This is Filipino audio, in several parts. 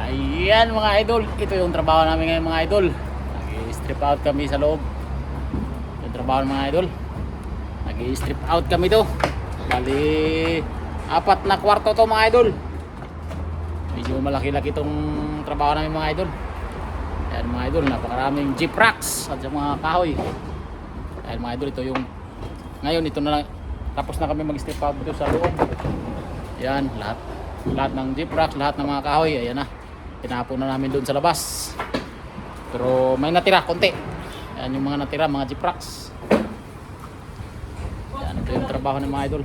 Ayan mga idol, ito yung trabaho namin ngayon mga idol. Nag-strip out kami sa loob. Ito yung trabaho mga idol. Nag-strip out kami to. Bali, apat na kwarto to mga idol. Medyo malaki-laki itong trabaho namin mga idol. Ayan mga idol, napakaraming jeep racks at mga kahoy. Ayan mga idol, ito yung ngayon ito na lang tapos na kami mag-strip out dito sa loob. Yan, lahat lahat ng jeep racks, lahat ng mga kahoy, ayan na. Tinapon na namin doon sa labas. Pero may natira konti. Ayan yung mga natira, mga jeep racks. Yan, ito yung trabaho ng mga idol.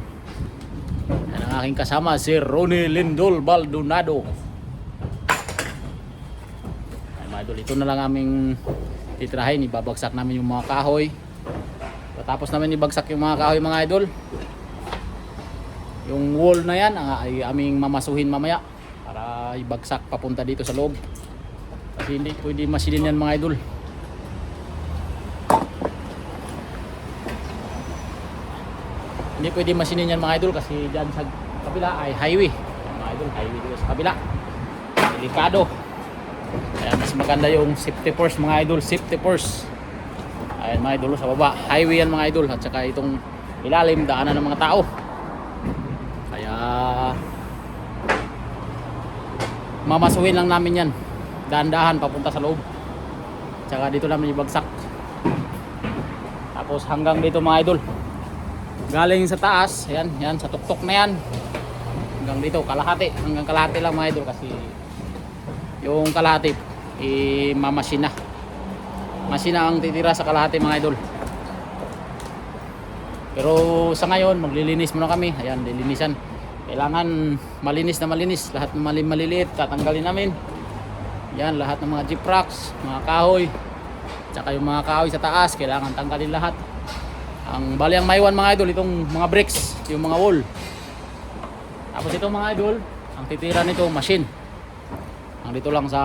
Yan ang aking kasama, si Ronnie Lindol Baldonado. Ay, mga idol, ito na lang aming titirahin. Ibabagsak namin yung mga kahoy. Tapos namin ibagsak yung mga kahoy mga idol. Yung wall na yan ang ay aming mamasuhin mamaya para ibagsak papunta dito sa loob. Kasi hindi pwede masilin yan mga idol. Hindi pwede masinin yan mga idol kasi dyan sa kabila ay highway. Mga idol, highway dito sa kabila. Delikado. Kaya mas maganda yung safety first mga idol, safety first. Ayan mga idol sa baba, highway yan mga idol at saka itong ilalim daanan ng mga tao. Kaya mamasuhin lang namin yan. Dahan-dahan papunta sa loob. Tsaka dito namin ibagsak. Tapos hanggang dito mga idol. Galing sa taas, yan, yan sa tuktok na yan. Hanggang dito kalahati, hanggang kalahati lang mga idol kasi yung kalahati eh, mamasina. Masina ang titira sa kalahati mga idol. Pero sa ngayon, maglilinis muna kami. Ayan, lilinisan. Kailangan malinis na malinis. Lahat ng mali maliliit, tatanggalin namin. Yan, lahat ng mga jeep racks, mga kahoy. Tsaka yung mga kahoy sa taas, kailangan tanggalin lahat. Ang bali ang maiwan mga idol, itong mga bricks, yung mga wall. Tapos itong mga idol, ang titira nito, machine. Ang dito lang sa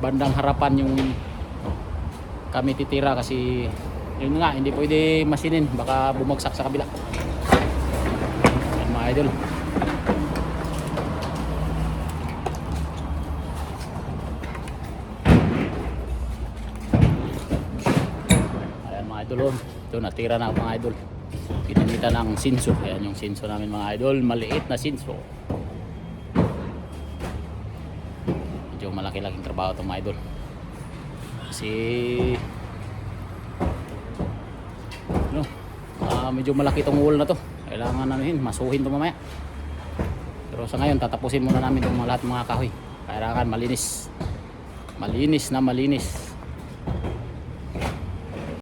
bandang harapan yung kami titira kasi yun nga hindi pwede masinin baka bumagsak sa kabila yan mga idol ayan mga idol oh. ito natira na mga idol. Ginamitan ng sinso ayan yung sinso namin mga idol. Maliit na sinso medyo malaki-laking trabaho ito mga idol. Kasi ano, ah, medyo malaki itong wall na to. Kailangan namin masuhin to mamaya. Pero sa ngayon tatapusin muna namin itong lahat mga kahoy. Kailangan malinis. Malinis na malinis